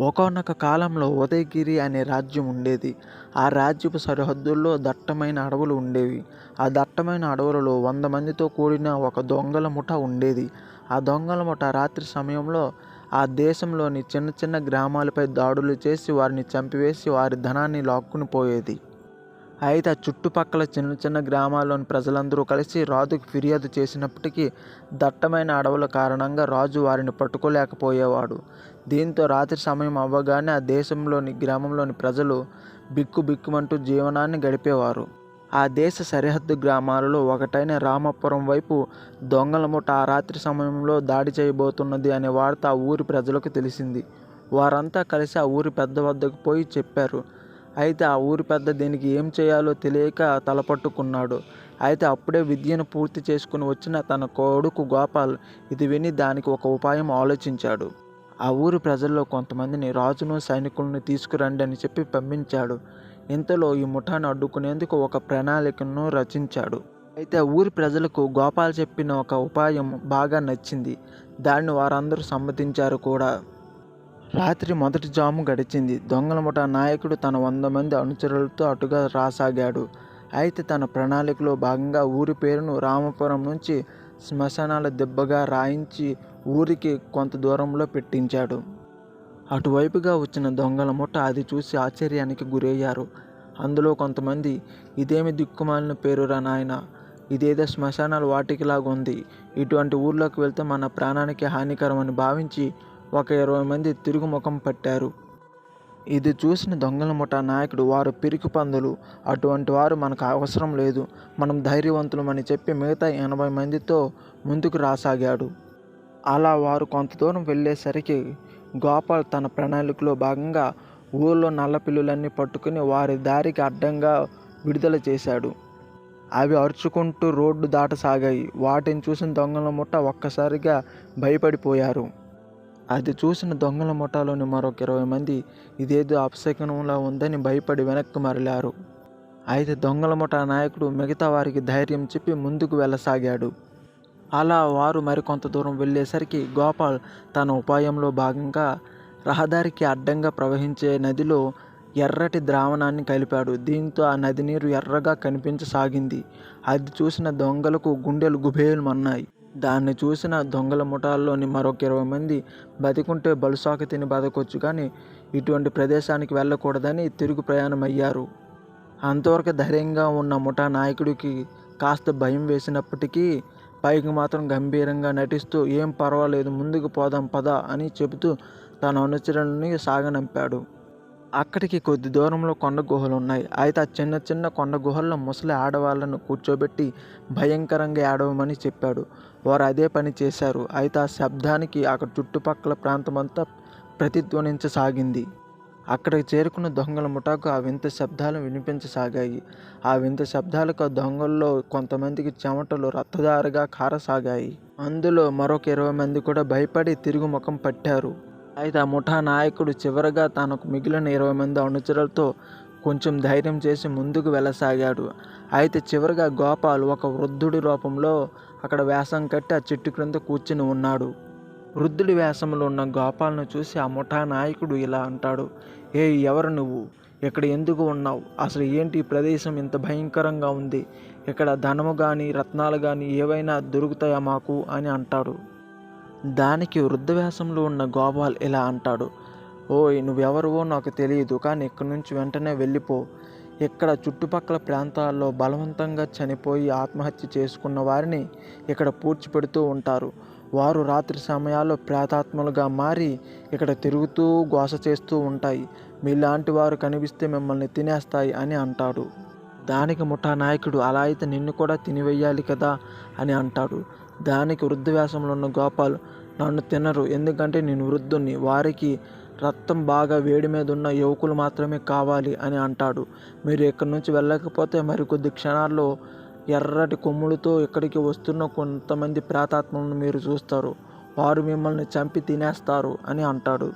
ఒకానొక కాలంలో ఉదయగిరి అనే రాజ్యం ఉండేది. ఆ రాజ్యపు సరిహద్దుల్లో దట్టమైన అడవులు ఉండేవి. ఆ దట్టమైన అడవులలో వంద మందితో కూడిన ఒక దొంగల ముఠ ఉండేది. ఆ దొంగల ముఠ రాత్రి సమయంలో ఆ దేశంలోని చిన్న చిన్న గ్రామాలపై దాడులు చేసి వారిని చంపివేసి వారి ధనాన్ని లాక్కుని పోయేది. అయితే ఆ చుట్టుపక్కల చిన్న చిన్న గ్రామాల్లోని ప్రజలందరూ కలిసి రాజుకు ఫిర్యాదు చేసినప్పటికీ దట్టమైన అడవుల కారణంగా రాజు వారిని పట్టుకోలేకపోయేవాడు. దీంతో రాత్రి సమయం అవ్వగానే ఆ దేశంలోని గ్రామంలోని ప్రజలు బిక్కు బిక్కుమంటూ జీవనాన్ని గడిపేవారు. ఆ దేశ సరిహద్దు గ్రామాలలో ఒకటైన రామపురం వైపు దొంగల ముఠ ఆ రాత్రి సమయంలో దాడి చేయబోతున్నది అనే వార్త ఆ ఊరి ప్రజలకు తెలిసింది. వారంతా కలిసి ఆ ఊరి పెద్ద వద్దకు పోయి చెప్పారు. అయితే ఆ ఊరి పెద్ద దీనికి ఏం చేయాలో తెలియక తలపట్టుకున్నాడు. అయితే అప్పుడే విద్యను పూర్తి చేసుకుని వచ్చిన తన కొడుకు గోపాల్ ఇది విని దానికి ఒక ఉపాయం ఆలోచించాడు. ఆ ఊరి ప్రజల్లో కొంతమందిని రాజును సైనికులను తీసుకురండి అని చెప్పి పంపించాడు. ఇంతలో ఈ ముఠాను అడ్డుకునేందుకు ఒక ప్రణాళికను రచించాడు. అయితే ఆ ఊరి ప్రజలకు గోపాల్ చెప్పిన ఒక ఉపాయం బాగా నచ్చింది. దాన్ని వారందరూ సమ్మతించారు కూడా. రాత్రి మొదటి జాము గడిచింది. దొంగల ముఠా నాయకుడు తన వంద మంది అనుచరులతో అటుగా రాసాగాడు. అయితే తన ప్రణాళికలో భాగంగా ఊరి పేరును రామపురం నుంచి శ్మశానాల దెబ్బగా రాయించి ఊరికి కొంత దూరంలో పెట్టించాడు. అటువైపుగా వచ్చిన దొంగల ముఠ అది చూసి ఆశ్చర్యానికి గురయ్యారు. అందులో కొంతమంది ఇదేమి దిక్కుమాలిన పేరురా నాయన ఇదేదో శ్మశానాలు వాటికిలాగా ఉంది ఇటువంటి ఊర్లోకి వెళ్తే మన ప్రాణానికి హానికరమని భావించి ఒక ఇరవై మంది తిరుగు ముఖం పట్టారు. ఇది చూసిన దొంగల ముఠా నాయకుడు వారు పిరికి పందులు. అటువంటి వారు మనకు అవసరం లేదు. మనం ధైర్యవంతులమని చెప్పి మిగతా ఎనభై మందితో ముందుకు రాసాగాడు. అలా వారు కొంత దూరం వెళ్ళేసరికి గోపాల్ తన ప్రణాళికలో భాగంగా ఊళ్ళో నల్ల పిల్లులన్నీ పట్టుకుని వారి దారికి అడ్డంగా విడుదల చేశాడు. అవి అరుచుకుంటూ రోడ్డు దాటసాగాయి. వాటిని చూసిన దొంగల ముఠ ఒక్కసారిగా భయపడిపోయారు. అది చూసిన దొంగల ముఠాలోని మరొక ఇరవై మంది ఇదేదో అపశకనంలా ఉందని భయపడి వెనక్కి మరలారు. అయితే దొంగల ముఠా నాయకుడు మిగతా వారికి ధైర్యం చెప్పి ముందుకు వెళ్ళసాగాడు. అలా వారు మరికొంత దూరం వెళ్ళేసరికి గోపాల్ తన ఉపాయంలో భాగంగా రహదారికి అడ్డంగా ప్రవహించే నదిలో ఎర్రటి ద్రావణాన్ని కలిపాడు. దీంతో ఆ నది నీరు ఎర్రగా కనిపించసాగింది. అది చూసిన దొంగలకు గుండెలు గుబేలుమన్నాయి దాన్ని చూసిన దొంగల ముఠాల్లోని మరొక ఇరవై మంది బతికుంటే బలుసాకు తిని బతకొచ్చు కానీ ఇటువంటి ప్రదేశానికి వెళ్ళకూడదని తిరుగు ప్రయాణం అయ్యారు అంతవరకు ధైర్యంగా ఉన్న ముఠా నాయకుడికి కాస్త భయం వేసినప్పటికీ పైకి మాత్రం గంభీరంగా నటిస్తూ ఏం పర్వాలేదు ముందుకు పోదాం పద అని చెబుతూ తన అనుచరులని సాగనంపాడు. అక్కడికి కొద్ది దూరంలో కొండ గుహలు ఉన్నాయి అయితే ఆ చిన్న చిన్న కొండ గుహల్లో ముసలి ఆడవాళ్ళను కూర్చోబెట్టి భయంకరంగా ఏడవమని చెప్పాడు. వారు అదే పని చేశారు. అయితే ఆ శబ్దానికి అక్కడ చుట్టుపక్కల ప్రాంతమంతా ప్రతిధ్వనించసాగింది. అక్కడికి చేరుకున్న దొంగల ముఠాకు ఆ వింత శబ్దాలు వినిపించసాగాయి. ఆ వింత శబ్దాలకు ఆ దొంగల్లో కొంతమందికి చెమటలు రక్తదారగా కారసాగాయి. అందులో మరొక ఇరవై మంది కూడా భయపడి తిరుగు ముఖం పట్టారు. అయితే ఆ ముఠా నాయకుడు చివరగా తనకు మిగిలిన ఇరవై మంది అనుచరులతో కొంచెం ధైర్యం చేసి ముందుకు వెళ్ళసాగాడు. అయితే చివరిగా గోపాల్ ఒక వృద్ధుడి రూపంలో అక్కడ వేషం కట్టి ఆ చెట్టు క్రింద కూర్చుని ఉన్నాడు. వృద్ధుడి వేషంలో ఉన్న గోపాల్ను చూసి ఆ ముఠా నాయకుడు ఇలా అంటాడు ఏ ఎవరు నువ్వు? ఇక్కడ ఎందుకు ఉన్నావు? అసలు ఏంటి ఈ ప్రదేశం ఇంత భయంకరంగా ఉంది? ఇక్కడ ధనము కానీ రత్నాలు కానీ ఏవైనా దొరుకుతాయా మాకు? అని అంటాడు. దానికి వృద్ధవ్యాసంలో ఉన్న గోపాల్ ఇలా అంటాడు ఓయ్ నువ్వెవరువో నాకు తెలియదు కానీ ఇక్కడి నుంచి వెంటనే వెళ్ళిపో. ఇక్కడ చుట్టుపక్కల ప్రాంతాల్లో బలవంతంగా చనిపోయి ఆత్మహత్య చేసుకున్న వారిని ఇక్కడ పూడ్చిపెడుతూ ఉంటారు. వారు రాత్రి సమయాల్లో ప్రేతాత్మలుగా మారి ఇక్కడ తిరుగుతూ గోస చేస్తూ ఉంటాయి. మీలాంటి వారు కనిపిస్తే మిమ్మల్ని తినేస్తాయి అని అంటాడు. దానికి ముఠా నాయకుడు అలా అయితే నిన్ను కూడా తినివేయాలి కదా అని అంటాడు. దానికి వృద్ధ ఉన్న గోపాల్ నన్ను తినరు. ఎందుకంటే నేను వృద్ధుణ్ణి. వారికి రక్తం బాగా వేడి మీద ఉన్న యువకులు మాత్రమే కావాలి అని అంటాడు. మీరు ఇక్కడి నుంచి వెళ్ళకపోతే మరికొద్ది క్షణాల్లో ఎర్రటి కొమ్ములతో ఇక్కడికి వస్తున్న కొంతమంది ప్రాతాత్మలను మీరు చూస్తారు. వారు మిమ్మల్ని చంపి తినేస్తారు అని అంటాడు.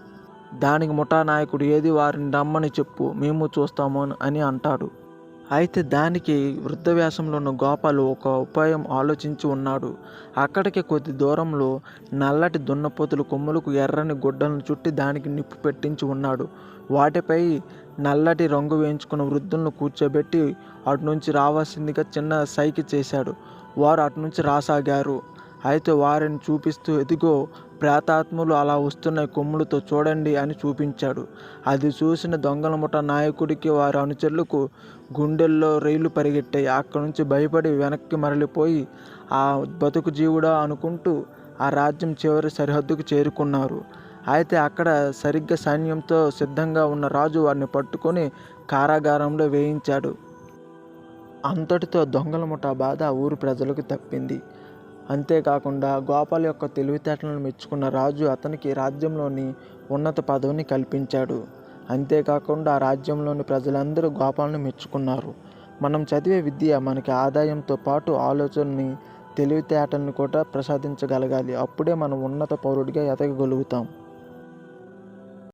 దానికి ముఠా నాయకుడు ఏది వారిని రమ్మని చెప్పు మేము చూస్తాము అని అంటాడు. అయితే దానికి వృద్ధవ్యాసంలో ఉన్న గోపాలు ఒక ఉపాయం ఆలోచించి ఉన్నాడు. అక్కడికి కొద్ది దూరంలో నల్లటి దున్నపోతుల కొమ్ములకు ఎర్రని గుడ్డలను చుట్టి దానికి నిప్పు పెట్టించి ఉన్నాడు. వాటిపై నల్లటి రంగు వేయించుకున్న వృద్ధులను కూర్చోబెట్టి అటు నుంచి రావాల్సిందిగా చిన్న సైకి చేశాడు. వారు అటు నుంచి రాసాగారు. అయితే వారిని చూపిస్తూ ఎదుగో ప్రేతాత్మలు అలా వస్తున్నాయి కొమ్ములతో చూడండి అని చూపించాడు. అది చూసిన దొంగల ముఠ నాయకుడికి వారి అనుచరులకు గుండెల్లో రైలు పరిగెట్టాయి. అక్కడి నుంచి భయపడి వెనక్కి మరలిపోయి ఆ బతుకు జీవుడా అనుకుంటూ ఆ రాజ్యం చివరి సరిహద్దుకు చేరుకున్నారు. అయితే అక్కడ సరిగ్గా సైన్యంతో సిద్ధంగా ఉన్న రాజు వారిని పట్టుకొని కారాగారంలో వేయించాడు. అంతటితో దొంగల ముఠా బాధ ఊరు ప్రజలకు తప్పింది. అంతేకాకుండా గోపాల్ యొక్క తెలివితేటలను మెచ్చుకున్న రాజు అతనికి రాజ్యంలోని ఉన్నత పదవిని కల్పించాడు. అంతేకాకుండా రాజ్యంలోని ప్రజలందరూ గోపాలను మెచ్చుకున్నారు. మనం చదివే విద్య మనకి ఆదాయంతో పాటు ఆలోచనని తెలివితేటలను కూడా ప్రసాదించగలగాలి. అప్పుడే మనం ఉన్నత పౌరుడిగా ఎదగగలుగుతాం.